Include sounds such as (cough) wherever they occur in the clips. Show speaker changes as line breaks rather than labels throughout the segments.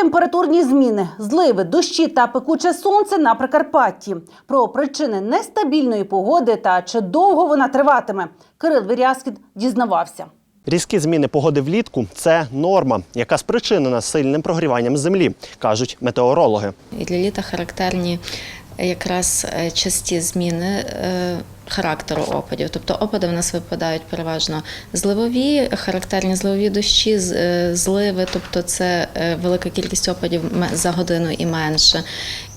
температурні зміни, зливи, дощі та пекуче сонце на Прикарпатті. Про причини нестабільної погоди та чи довго вона триватиме. Кирил Вірязкін дізнавався.
Різкі зміни погоди влітку це норма, яка спричинена сильним прогріванням землі, кажуть метеорологи.
І для літа характерні якраз е, часті зміни е, характеру опадів. Тобто опади в нас випадають переважно зливові, характерні зливові дощі, е, зливи, тобто це велика кількість опадів за годину і менше.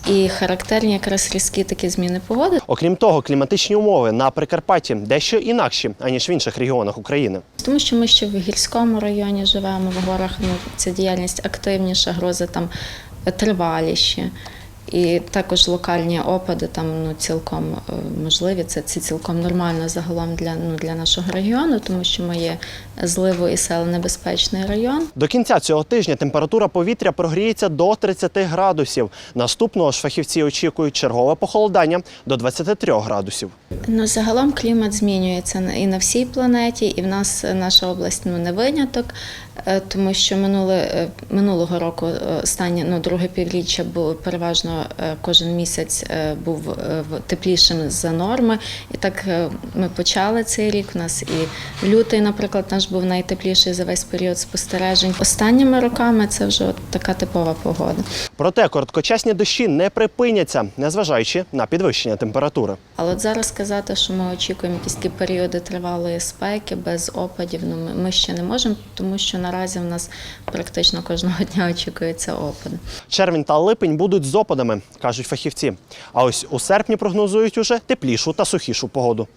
І характерні якраз різкі такі зміни погоди.
Окрім того, кліматичні умови на Прикарпатті дещо інакші аніж в інших регіонах України.
Тому що ми ще в гірському районі живемо, в горах ну, ця діяльність активніша, грози там триваліші. І також локальні опади там ну цілком е, можливі. Це, це цілком нормально загалом для ну для нашого регіону, тому що ми є зливо і селенебезпечний район.
До кінця цього тижня температура повітря прогріється до 30 градусів. Наступного ж фахівці очікують чергове похолодання до 23 градусів.
Ну загалом клімат змінюється і на всій планеті, і в нас наша область ну не виняток, тому що минуле е, минулого року е, останнє ну друге півріччя було переважно е, кожен місяць е, був е, теплішим за норми. І так е, ми почали цей рік. У нас і лютий, наприклад, наш був найтепліший за весь період спостережень. Останніми роками це вже от така типова погода.
Проте короткочасні дощі не припиняться, незважаючи на підвищення температури.
Але от зараз сказати, що ми очікуємо якісь такі періоди тривалої спеки без опадів, ну ми, ще не можемо, тому що наразі в нас практично кожного (laughs) дня очікується опади.
Червень та липень будуть з опадами, кажуть фахівці. А ось у серпні прогнозують уже теплішу та сухішу погоду.